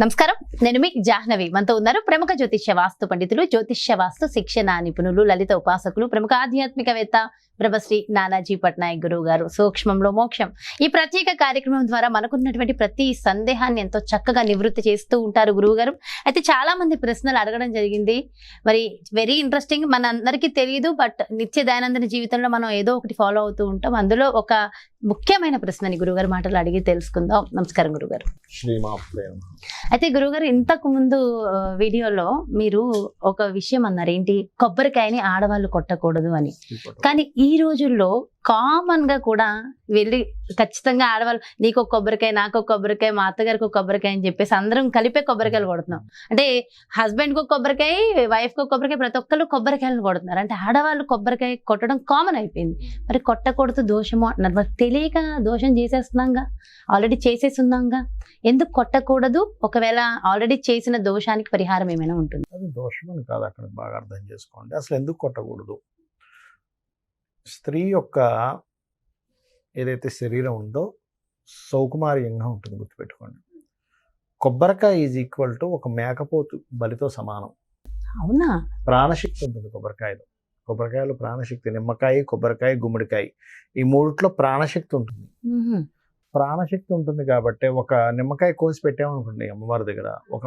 నమస్కారం. నేను మీ జాహ్నవి. మనతో ఉన్నారు ప్రముఖ జ్యోతిష్య వాస్తు పండితులు జ్యోతిష్య వాస్తు శిక్షణ నిపుణులు లలిత ఉపాసకులు ప్రముఖ ఆధ్యాత్మికవేత్త బ్రహ్మశ్రీ నానాజీ పట్నాయక్ గురువు గారు. సూక్ష్మంలో మోక్షం. ఈ ప్రత్యేక కార్యక్రమం ద్వారా మనకున్నటువంటి ప్రతి సందేహాన్ని ఎంతో చక్కగా నివృత్తి చేస్తూ ఉంటారు గురువు గారు. అయితే చాలా మంది ప్రశ్నలు అడగడం జరిగింది. మరి వెరీ ఇంట్రెస్టింగ్ మన అందరికీ తెలియదు బట్ నిత్య దైనందిన జీవితంలో మనం ఏదో ఒకటి ఫాలో అవుతూ ఉంటాం. అందులో ఒక ముఖ్యమైన ప్రశ్నని గురుగారు మాటలు అడిగి తెలుసుకుందాం. నమస్కారం గురుగారు అయితే గురుగారు ఇంతకు ముందు వీడియోలో మీరు ఒక విషయం అన్నారు. ఏంటి? కొబ్బరికాయని ఆడవాళ్ళు కొట్టకూడదు అని. కానీ ఈ రోజుల్లో కామన్గా కూడా వెళ్ళి ఖచ్చితంగా ఆడవాళ్ళు నీకు ఒక కొబ్బరికాయ నాకు ఒక కొబ్బరికాయ మా అత్తగారికి ఒక కొబ్బరికాయ అని చెప్పేసి అందరం కలిపే కొబ్బరికాయలు కొడుతున్నాం. అంటే హస్బెండ్కు ఒక కొబ్బరికాయ వైఫ్కు ఒక కొబ్బరికాయ ప్రతి ఒక్కరు కొబ్బరికాయలు కొడుతున్నారు. అంటే ఆడవాళ్ళు కొబ్బరికాయ కొట్టడం కామన్ అయిపోయింది. మరి కొట్టకూడదు దోషము అంటున్నారు. మరి తెలియక దోషం చేసేస్తున్నాంగా? ఆల్రెడీ చేసేస్తున్నాంగా ఎందుకు కొట్టకూడదు? ఒకవేళ ఆల్రెడీ చేసిన దోషానికి పరిహారం ఏమైనా ఉంటుంది? అది దోషం అని కాదు అక్కడ బాగా అర్థం చేసుకోండి. అసలు ఎందుకు కొట్టకూడదు? స్త్రీ యొక్క ఏదైతే శరీరం ఉందో సౌకుమార్యంగా ఉంటుంది గుర్తుపెట్టుకోండి. కొబ్బరికాయ ఈజ్ ఈక్వల్ టు ఒక మేకపోతు బలితో సమానం. అవునా? ప్రాణశక్తి ఉంటుంది కొబ్బరికాయలో. కొబ్బరికాయలో ప్రాణశక్తి నిమ్మకాయ కొబ్బరికాయ గుమ్మడికాయ. ఈ మూడిట్లో ప్రాణశక్తి ఉంటుంది. ప్రాణశక్తి ఉంటుంది కాబట్టి ఒక నిమ్మకాయ కోసి పెట్టామనుకోండి అమ్మవారి దగ్గర ఒక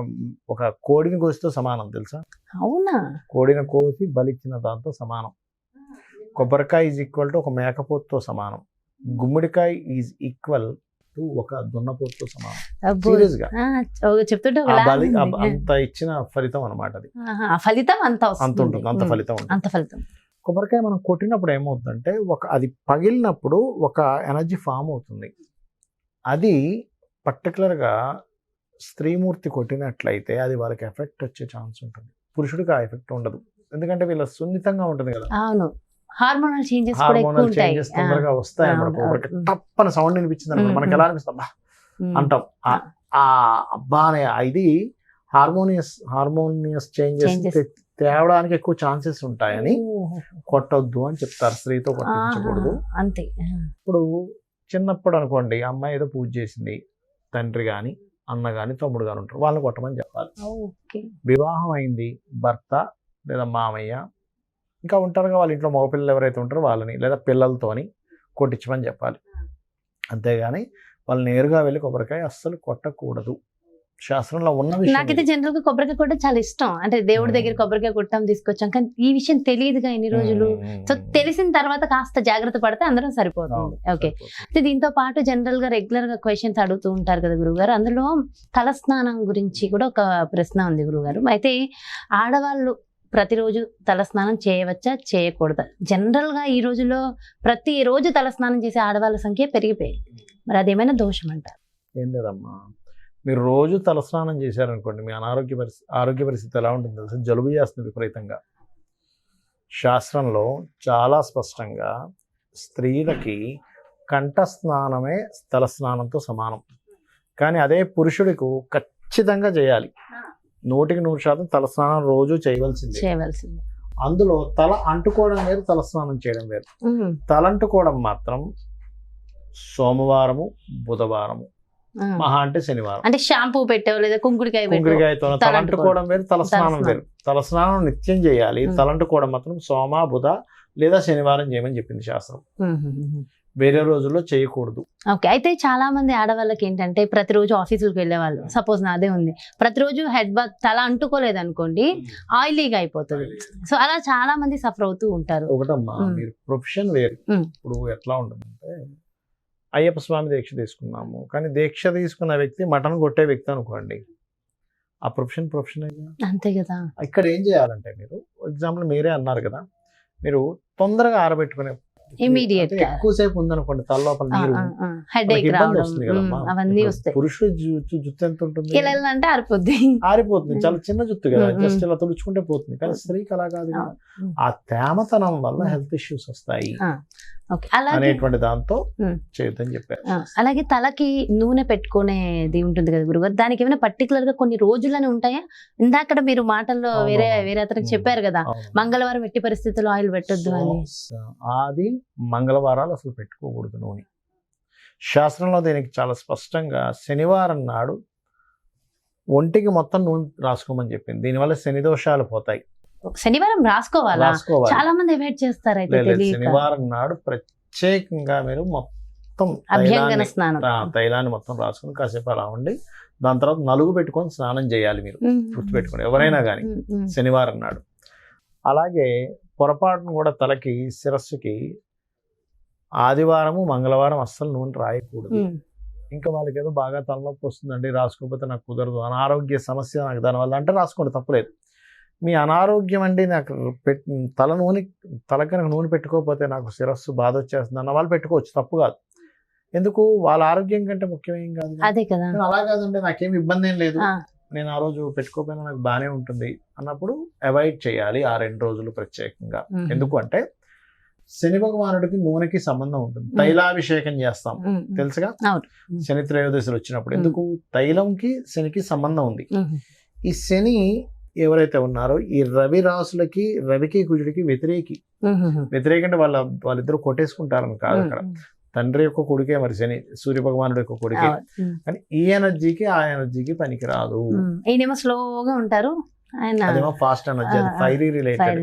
ఒక కోడిని కోసితో సమానం తెలుసా? అవునా? కోడిని కోసి బలిచ్చిన దాంతో సమానం. కొబ్బరికాయ ఈజ్ ఈక్వల్ టు ఒక మేకపోతుతో సమానం. గుమ్మడికాయ ఈజ్ ఈక్వల్ టు ఒక దున్నపోతుతో సమానం. సీరియస్గా చెప్తుంటే. అంత ఇచ్చిన ఫలితం అనమాట అది. ఫలితం అంత అంత ఉంటుంది అంత. ఫలితం అంత ఫలితం. కొబ్బరికాయ మనం కొట్టినప్పుడు ఏమవుతుందంటే ఒక అది పగిలినప్పుడు ఒక ఎనర్జీ ఫామ్ అవుతుంది. అది పర్టికులర్గా స్త్రీమూర్తి కొట్టినట్లయితే అది వాళ్ళకి ఎఫెక్ట్ వచ్చే ఛాన్స్ ఉంటుంది. పురుషుడికి ఆ ఎఫెక్ట్ ఉండదు. ఎందుకంటే వీళ్ళ సున్నితంగా ఉంటుంది కదా. అవును. హార్మోనల్ చేంజెస్ హార్మోనల్ చేంజెస్ తొందరగా వస్తాయి అన్నమాట. తప్పని సౌండ్ వినిపించింది అనుకో మ్మ్, మనకి ఎలా అనిపిస్తుంది? అబ్బా. అంటాం. ఆ- అబ్బా అనే ఇది హార్మోనియస్ హార్మోనియస్ చేంజెస్. తేవడానికి ఎక్కువ ఛాన్సెస్ ఉంటాయని. కొట్టొద్దు అని చెప్తారు. స్త్రీతో కొట్టించకూడదు. అంతే. ఇప్పుడు చిన్నప్పుడు అనుకోండి అమ్మాయి ఏదో పూజ చేసింది తండ్రి కానీ అన్న కానీ తమ్ముడు కానీ ఉంటారు. వాళ్ళని కొట్టమని చెప్పాలి. వివాహం అయింది భర్త లేదా మామయ్య ఇంకా ఉంటారుగా వాళ్ళ ఇంట్లో మగపిల్లలు ఎవరైతే ఉంటారో వాళ్ళని లేదా పిల్లలతోని కొట్టించమని చెప్పాలి. అంతేగాని వాళ్ళు నేరుగా వెళ్ళి కొబ్బరికాయ అస్సలు కొట్టకూడదు. శాస్త్రంలో ఉన్న నాకైతే. జనరల్గా కొబ్బరికాయ కొట్టడం చాలా ఇష్టం. అంటే దేవుడి. దగ్గర కొబ్బరికాయ కొట్టాం తీసుకొచ్చాం. కానీ ఈ విషయం తెలియదుగా ఇన్ని రోజులు. సో తెలిసిన తర్వాత కాస్త జాగ్రత్త పడితే అందరం సరిపోతుంది. ఓకే. అయితే దీంతో పాటు జనరల్గా రెగ్యులర్గా క్వశ్చన్స్ అడుగుతూ ఉంటారు కదా గురుగారు అందులో తలస్నానం గురించి కూడా ఒక ప్రశ్న ఉంది గురుగారు అయితే ఆడవాళ్ళు ప్రతిరోజు తలస్నానం చేయవచ్చా? చేయకూడదా? జనరల్గా ఈ రోజుల్లో ప్రతి రోజు తలస్నానం చేసే ఆడవాళ్ళ సంఖ్య పెరిగిపోయింది. మరి అదేమైనా దోషం అంటారు ఏం లేదమ్మా. మీరు రోజు తలస్నానం చేశారనుకోండి మీ అనారోగ్య పరిస్థితి ఆరోగ్య పరిస్థితి ఎలా ఉంటుంది తెలుసా? జలుబు చేస్తుంది విపరీతంగా. శాస్త్రంలో చాలా స్పష్టంగా స్త్రీలకి కంఠ స్నానమే తలస్నానంతో సమానం. కానీ అదే పురుషుడికి ఖచ్చితంగా చేయాలి. నూటికి నూరు శాతం తలస్నానం రోజు చేయవలసిందే చేయవలసింది అందులో తల అంటుకోవడం వేరు తలస్నానం చేయడం వేరు తల అంటుకోవడం మాత్రం సోమవారము బుధవారము. మహా అంటే శనివారం అంటే షాంపూ పెట్టావు లేదా కుంకుడికాయ కుంకుడికాయతో తలంటుకోవడం. వేరు తలస్నానం. వేరు తలస్నానం నిత్యం చేయాలి. తలంటుకోవడం మాత్రం సోమ బుధ లేదా శనివారం చేయమని చెప్పింది శాస్త్రం. వేరే రోజుల్లో చేయకూడదు. ఓకే. అయితే చాలా మంది ఆడవాళ్ళకి ఏంటంటే ప్రతిరోజు ఆఫీసులకు వెళ్ళే వాళ్ళు సపోజ్ నాదే ఉంది. ప్రతిరోజు హెడ్ బాత్ తల అంటుకోలేదు అనుకోండి ఆయిలీగా అయిపోతుంది. సో అలా చాలా మంది సఫర్ అవుతూ ఉంటారు. ఒకటమ్మా మ్మ్. మీరు ప్రొఫెషన్ వేరు. ఇప్పుడు ఎట్లా ఉంటుందంటే అయ్యప్ప స్వామి దీక్ష తీసుకున్నాము కానీ దీక్ష తీసుకున్న వ్యక్తి మటన్ కొట్టే వ్యక్తి అనుకోండి. ఆ ప్రొఫెషన్ ప్రొఫెషన్ అంతే కదా. ఇక్కడ ఏం చేయాలంటే మీరు ఎగ్జాంపుల్ మీరే అన్నారు కదా మీరు తొందరగా ఆరబెట్టుకునే గా. ఎక్కువసేపు ఉందనుకోండి తల లోపల నీరు హెడ్ మనకి ఏక్ ఇబ్బంది రావడం అవన్నీ వస్తాయి. పురుషుడు జుత్తు ఎంత ఉంటుంది? ఇలా అంటే ఆరిపోద్ది. ఆరిపోతుంది. చాలా చిన్న జుత్తు కదా. జస్ట్ ఇలా తుడుచుకుంటే పోతుంది. కానీ స్త్రీకి అలా కాదు. ఆ తేమతనం వల్ల. హెల్త్ ఇష్యూస్ వస్తాయి. అనేటువంటి దాంతో. చేయొద్దని చెప్పారు అలాగే తలకి నూనె పెట్టుకునేది ఉంటుంది కదా గురుగారు దానికి ఏమైనా పర్టికులర్గా కొన్ని రోజులని ఉంటాయా ఇందాక మీరు మాటల్లో వేరే. వేరే అతనికి. చెప్పారు కదా. మంగళవారం ఎట్టి పరిస్థితుల్లో ఆయిల్ పెట్టొద్దు అని అది మంగళవారాలు అసలు పెట్టుకోకూడదు నూనె శాస్త్రంలో దీనికి చాలా స్పష్టంగా శనివారం నాడు ఒంటికి మొత్తం నూనె రాసుకోమని చెప్పింది దీనివల్ల శని దోషాలు పోతాయి శనివారం రాసుకోవాలా? చాలా మంది అవాయిడ్ చేస్తారు అయితే శనివారం నాడు ప్రత్యేకంగా మీరు మొత్తం అభ్యంగన తైలాన్ని- స్నానం. తైలాన్ని మొత్తం రాసుకుని కాసేపు అలా ఉండి దాని తర్వాత నలుగు పెట్టుకొని స్నానం చేయాలి మీరు ఉమ్. గుర్తుపెట్టుకోండి. ఎవరైనా కానీ. శనివారం నాడు. అలాగే పొరపాటును కూడా తలకి శిరస్సుకి ఆదివారము మంగళవారం అస్సలు నూనె రాయకూడదు. ఇంకా వాళ్ళకి ఏదో బాగా తలనొప్పి వస్తుందండి రాసుకోకపోతే నాకు కుదరదు అనారోగ్య సమస్య నాకు దానివల్ల అంటే రాసుకోండి తప్పలేదు. మీ అనారోగ్యం అండి నాకు పెట్ తల నూనె తలకి నాకు నూనె పెట్టుకోకపోతే నాకు శిరస్సు బాధ వచ్చేస్తుంది అన్న వాళ్ళు పెట్టుకోవచ్చు తప్పు కాదు ఎందుకు వాళ్ళ ఆరోగ్యం కంటే ముఖ్యమేం కాదు. అదే కదా అలా కాదండి నాకేం ఇబ్బంది ఏం లేదు. నేను ఆ రోజు పెట్టుకోకపోయినా నాకు బాగానే ఉంటుంది అన్నప్పుడు అవాయిడ్ చేయాలి ఆ రెండు రోజులు ప్రత్యేకంగా. ఎందుకు అంటే శని భగవానుడికి నూనెకి సంబంధం ఉంటుంది. తైలాభిషేకం చేస్తాం. తెలుసుగా. శని త్రయోదశులు వచ్చినప్పుడు. ఎందుకు తైలంకి శనికి సంబంధం ఉంది. ఈ శని ఎవరైతే ఉన్నారో ఈ రవి రాసులకి రవికి కుజుడికి వ్యతిరేకి. వ్యతిరేక అంటే వాళ్ళ వాళ్ళిద్దరు కొట్టేసుకుంటారని కాదు అక్కడ తండ్రి యొక్క కొడుకే మరి శని సూర్య భగవానుడి యొక్క కొడుకే కానీ ఈ ఎనర్జీకి ఆ ఎనర్జీకి పనికిరాదు ఉమ్. ఈయనేమో స్లోగా ఉంటారు అదేమో ఫాస్ట్ ఎనర్జీ అది. Fiery related.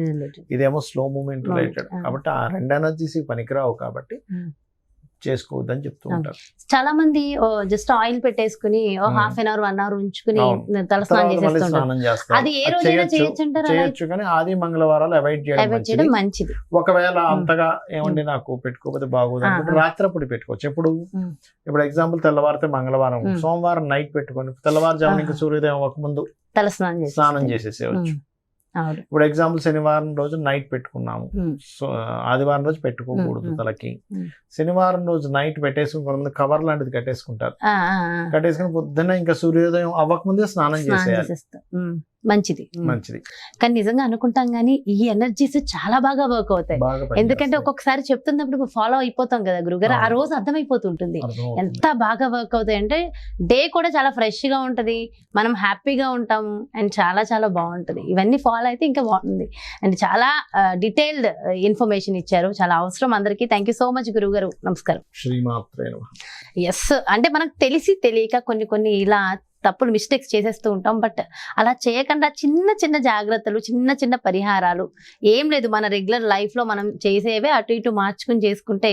ఇదేమో స్లో మూమెంట్ రిలేటెడ్. కాబట్టి ఆ రెండు ఎనర్జీస్ పనికిరావు కాబట్టి. చేసుకోవద్దని చెప్తూ. ఉంటారు చాలా మంది జస్ట్ ఆయిల్ పెట్టేసుకుని. Half an hour one hour ఉంచుకుని అది ఏ రోజైనా చేయొచ్చు, కానీ ఆది మంగళవారాలు అవాయిడ్ చేయడం మంచిది ఒకవేళ. అంతగా ఏమండి నాకు పెట్టుకోకపోతే బాగోదు అనుకుంటే. రాత్రప్పుడు పెట్టుకోవచ్చు ఎప్పుడు. ఇప్పుడు ఎగ్జాంపుల్ తెల్లవారితే మంగళవారం. సోమవారం నైట్ పెట్టుకొని తెల్లవారుజామున ఇంకా. సూర్యోదయం అవ్వక ముందు స్నానం చేసేస్తారు. ఇప్పుడు ఎగ్జాంపుల్ శనివారం రోజు నైట్ పెట్టుకున్నాము. సో ఆదివారం రోజు పెట్టుకోకూడదు. తలకి. శనివారం రోజు నైట్ పెట్టేసుకుని కొంతమంది కవర్ లాంటిది కట్టేసుకుంటారు. కట్టేసుకుని పొద్దున్న ఇంకా సూర్యోదయం అవ్వకముందే స్నానం చేసేయాలి. మంచిది. మంచిది. కానీ నిజంగా అనుకుంటాం కానీ ఈ ఎనర్జీస్ చాలా బాగా వర్క్ అవుతాయి. ఎందుకంటే. ఒక్కొక్కసారి చెప్తున్నప్పుడు ఫాలో అయిపోతాం కదా గురుగారు ఆ. రోజు అర్థమైపోతుంటుంది. ఎంత బాగా వర్క్ అవుతాయి అంటే డే కూడా చాలా ఫ్రెష్గా ఉంటది. మనం హ్యాపీగా ఉంటాము అండ్ చాలా చాలా బాగుంటది. ఇవన్నీ ఫాలో అయితే ఇంకా బాగుంటుంది. అండ్ చాలా డీటెయిల్డ్ ఇన్ఫర్మేషన్ ఇచ్చారు. చాలా అవసరం అందరికీ. థ్యాంక్ యూ సో మచ్ గురువు గారు. నమస్కారం. ఎస్ అంటే మనకు తెలిసి తెలియక కొన్ని కొన్ని ఇలా తప్పుడు మిస్టేక్స్ చేసేస్తూ ఉంటాం. బట్ అలా చేయకుండా చిన్న చిన్న జాగ్రత్తలు చిన్న చిన్న పరిహారాలు. ఏం లేదు మన రెగ్యులర్ లైఫ్లో మనం చేసేవే అటు ఇటు మార్చుకుని చేసుకుంటే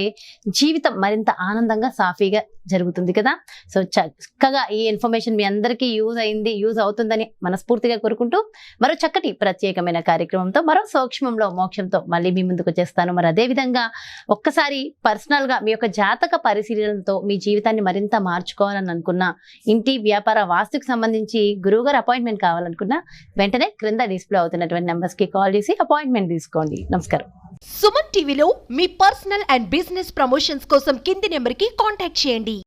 జీవితం మరింత ఆనందంగా సాఫీగా జరుగుతుంది కదా. సో చక్కగా ఈ ఇన్ఫర్మేషన్ మీ అందరికీ యూజ్ అయింది యూజ్ అవుతుందని మనస్ఫూర్తిగా కోరుకుంటూ మరో చక్కటి ప్రత్యేకమైన కార్యక్రమంతో మరో సూక్ష్మంలో మోక్షంతో మళ్ళీ మీ ముందుకు వచ్చేస్తాను మరి అదే విధంగా ఒక్కసారి పర్సనల్గా మీ యొక్క జాతక పరిశీలనతో మీ జీవితాన్ని మరింత మార్చుకోవాలని అనుకున్న ఇంటి వ్యాపార వాస్తుకు సంబంధించి గురువుగారు అపాయింట్మెంట్ కావాలనుకున్నా వెంటనే క్రింద డిస్ప్లే అవుతున్నటువంటి నెంబర్స్కి కాల్ చేసి అపాయింట్మెంట్ తీసుకోండి. నమస్కారం. సుమన్ టీవీలో మీ పర్సనల్ అండ్ బిజినెస్ ప్రమోషన్స్ కోసం కింది నెంబర్కి కాంటాక్ట్ చేయండి.